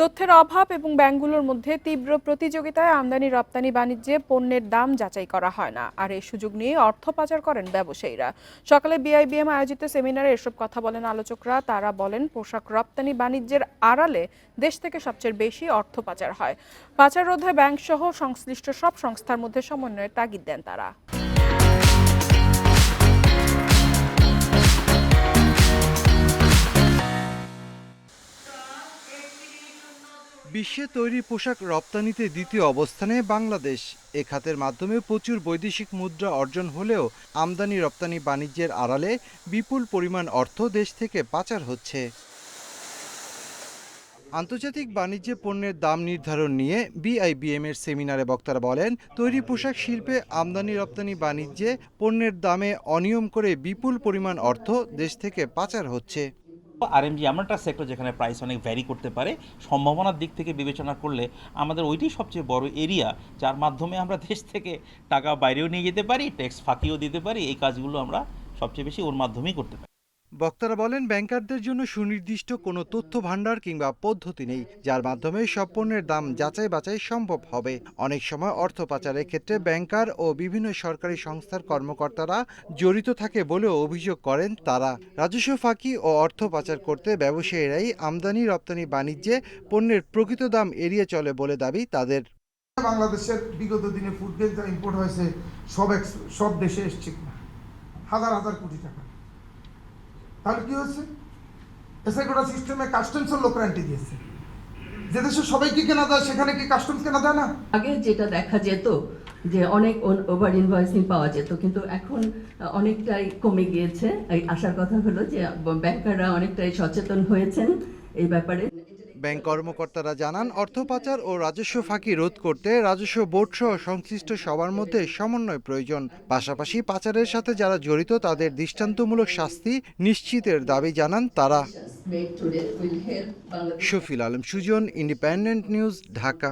তথ্যের অভাব এবং ব্যাংকগুলোর মধ্যে তীব্র প্রতিযোগিতায় আমদানি, রপ্তানি, বাণিজ্যে পণ্যের দাম যাচাই করা হয় না। আর এই সুযোগ নিয়ে অর্থ পাচার করেন ব্যবসায়ীরা। সকালে বিআইবিএম আয়োজিত সেমিনারে এসব কথা বলেন আলোচকরা। তারা বলেন, পোশাক রপ্তানি বাণিজ্যের আড়ালে দেশ থেকে সবচেয়ে বেশি অর্থ পাচার হয়। পাচার রোধে ব্যাংক সহ সংশ্লিষ্ট সব সংস্থার মধ্যে সমন্বয়ের তাগিদ দেন তারা। বিশ্বে তৈরি পোশাক রপ্তানিতে দ্বিতীয় অবস্থানে বাংলাদেশ। এ খাতের মাধ্যমে প্রচুর বৈদেশিক মুদ্রা অর্জন হলেও আমদানি রপ্তানি বাণিজ্যের আড়ালে বিপুল পরিমাণ অর্থ দেশ থেকে পাচার হচ্ছে। আন্তর্জাতিক বাণিজ্যে পণ্যের দাম নির্ধারণ নিয়ে বিআইবিএম এর সেমিনারে বক্তারা বলেন, তৈরি পোশাক শিল্পে আমদানি রপ্তানি বাণিজ্যে পণ্যের দামে অনিয়ম করে বিপুল পরিমাণ অর্থ দেশ থেকে পাচার হচ্ছে। আরএমজি এমন একটা সেক্টর যেখানে প্রাইস অনেক ভ্যারি করতে পারে, সম্ভাবনার দিক থেকে বিবেচনা করলে আমাদের ওইটাই সবচেয়ে বড় এরিয়া যার মাধ্যমে আমরা দেশ থেকে টাকা বাইরেও নিয়ে যেতে পারি ট্যাক্স ফাঁকিও দিতে পারি, এই কাজগুলো আমরা সবচেয়ে বেশি ওর মাধ্যমেই করতে পারি। বক্তারা বলেন, ব্যাংকারদের জন্য সুনির্দিষ্ট কোনো তথ্য ভাণ্ডার কিংবা পদ্ধতি নেই, যার মাধ্যমে সব পণ্যের দাম যাচাই বাছাই সম্ভব হবে। অনেক সময় অর্থ পাচারের ক্ষেত্রে ব্যাংকার ও বিভিন্ন সরকারি সংস্থার কর্মকর্তারা জড়িত থাকে বলেও অভিযোগ করেন তারা। রাজস্ব ফাঁকি ও অর্থ পাচার করতে ব্যবসায়ীরাই আমদানি, রপ্তানি, বাণিজ্যে পণ্যের প্রকৃত দাম এড়িয়ে চলে বলে দাবি তাদের। বাংলাদেশের বিগত দিনে ফুড গ্রেন যা ইম্পোর্ট হয়েছে, সব সব দেশে এসছে হাজার হাজার কোটি টাকা। তাহলে কি হয়েছে? এসে গোটা সিস্টেমে কাস্টমসের লোক এন্ট্রি দিয়েছে। যে দেশে সবাইকে কেনা দেয় সেখানে কি কাস্টমস কেনা দেয় না? আগে যেটা দেখা যেত, যে অনেক ওভার ইনভয়েসিং পাওয়া যেত, কিন্তু এখন অনেকটাই কমে গিয়েছে। আসার কথা হলো যে ব্যাংকাররা অনেকটাই সচেতন হয়েছেন এই ব্যাপারে। ব্যাংক কর্মকর্তারা জানান অর্থ পাচার ও রাজস্ব ফাঁকি রোধ করতে রাজস্ব বোর্ড সহ সংশ্লিষ্ট সবার মধ্যে সমন্বয় প্রয়োজন। পাশাপাশি পাচারের সাথে যারা জড়িত তাদের দৃষ্টান্তমূলক শাস্তি নিশ্চিতের দাবি জানান তারা। Shafil Alam Sujan Independent News Dhaka.